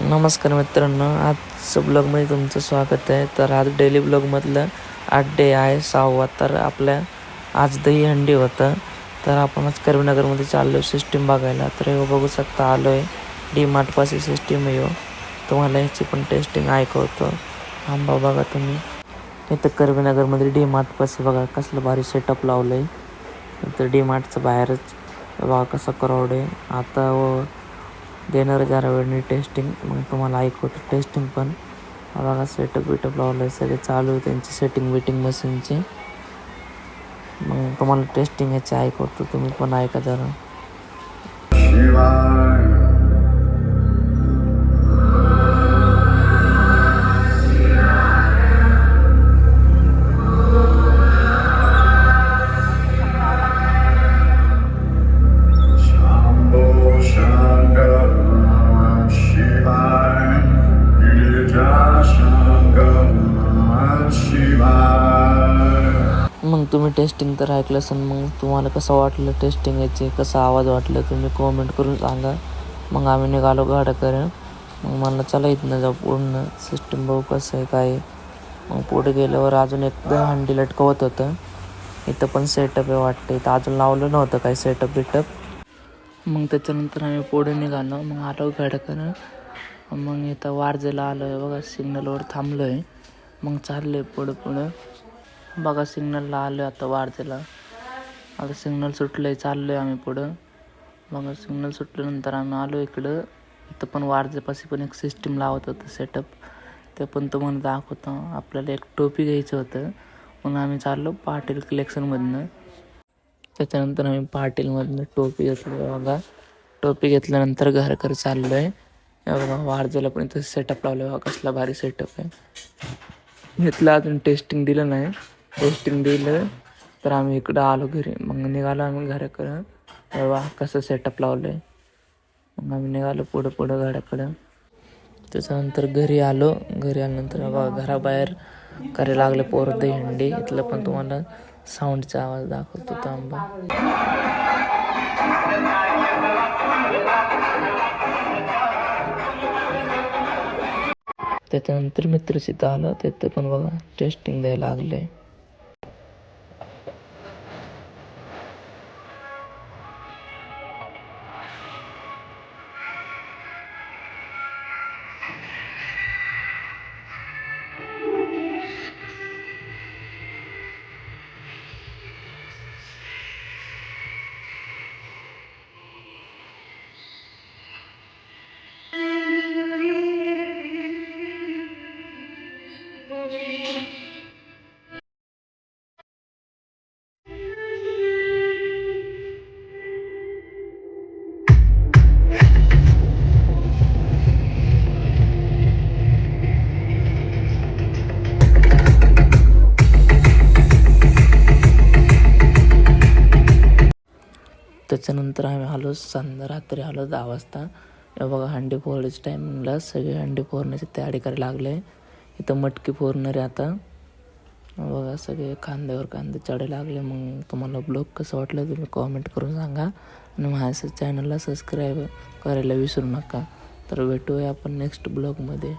नमस्कार मित्रांनो आजचं ब्लॉगमध्ये तुमचं स्वागत आहे. तर आज डेली ब्लॉगमधलं आठ डे आहे सहावा. तर आपल्या आज दही हंडी होतं. तर आपण आज करीमनगरमध्ये चाललो सिस्टीम बघायला. तर हे बघू शकता आलो आहे डी मार्टपाशी सिस्टीम आहे हो. तुम्हाला ह्याची पण टेस्टिंग ऐकवतो. आंबा बघा तुम्ही. इथं कर्वीनगरमध्ये डी मार्टपाशी बघा कसलं भारी सेटअप लावलं आहे तर डी मार्टचं बाहेरच. बघा कसं क्राऊड आहे. आता व देणार जरा वेळनी टेस्टिंग मग तुम्हाला ऐकवतो टेस्टिंग पण. बघा सेटअप बिटअप लावलं आहे सगळे चालू आहे त्यांची सेटिंग बिटिंग मशीनची मग तुम्हाला टेस्टिंग याची ऐकवतो तुम्ही पण ऐका जरा. मग तुम्ही टेस्टिंग तर ऐकलं असेल मग तुम्हाला कसं वाटलं टेस्टिंग याचे? कसा आवाज वाटलं? तुम्ही कमेंट करून सांगा. मग आम्ही निघालो गाड्याकडे मग मला चला इथनं जाऊ पूर्ण सिस्टीम बघू कसं आहे काय मग पुढे गेल्यावर अजून एकदा हंडी लटकवत होतं. इथं पण सेटअप आहे वाटतं. इथं अजून लावलं नव्हतं काही सेटअप बिटअप. मग त्याच्यानंतर आम्ही पुढे निघालो. मग आलो गाड्याकडं मग इथं वारजेला आलो आहे बघा. सिग्नलवर थांबलो आहे मग चाललं आहे पुढं पुढं बघा सिग्नलला आलो आता वारजेला आता सिग्नल सुटलं आहे चाललो आहे आम्ही पुढं. बघा सिग्नल सुटल्यानंतर आम्ही आलो इकडं. इथं पण वारजेपाशी पण एक सिस्टीम लावत होतं सेटअप ते पण तुम्हाला दाखवतो. आपल्याला एक टोपी घ्यायचं होतं. म्हणून आम्ही चाललो पाटील कलेक्शनमधनं त्याच्यानंतर आम्ही पाटीलमधनं टोपी घेतलो. बघा टोपी घेतल्यानंतर घराकडे चाललो आहे बघा वारजेला पण इथं सेटअप लावलं बघा कसला भारी सेटअप आहे. घेतलं अजून टेस्टिंग दिलं नाही. टेस्टिंग दिलं. तर आम्ही इकडं आलो घरी. मग निघालो आम्ही घराकडं. तेव्हा कसं सेटअप लावलं आहे मग आम्ही निघालो पुढं पुढं घराकडं. त्याच्यानंतर घरी आलो. घरी आल्यानंतर बाबा घराबाहेर करायला लागले पोरं दही इथलं पण तुम्हाला साऊंडचा आवाज दाखवतो थांबा. त्याच्यानंतर मित्र आलं. तिथं पण बघा टेस्टिंग द्यायला लागले त्याच्यानंतर आम्ही आलो संध्या रात्री आलो दहा वाजता. बघा हंडी फोडायच्या टायमिंगला सगळे हंडी फोडण्याची तयारी करायला लागले. इथं मटकी फोडणारे आता. बघा सगळे खांद्यावर कांदे चढायला लागले. मग तुम्हाला ब्लॉग कसं वाटलं तुम्ही कॉमेंट करून सांगा. आणि माझ्या चॅनलला सबस्क्राईब करायला विसरू नका. तर भेटूया आपण नेक्स्ट ब्लॉगमध्ये.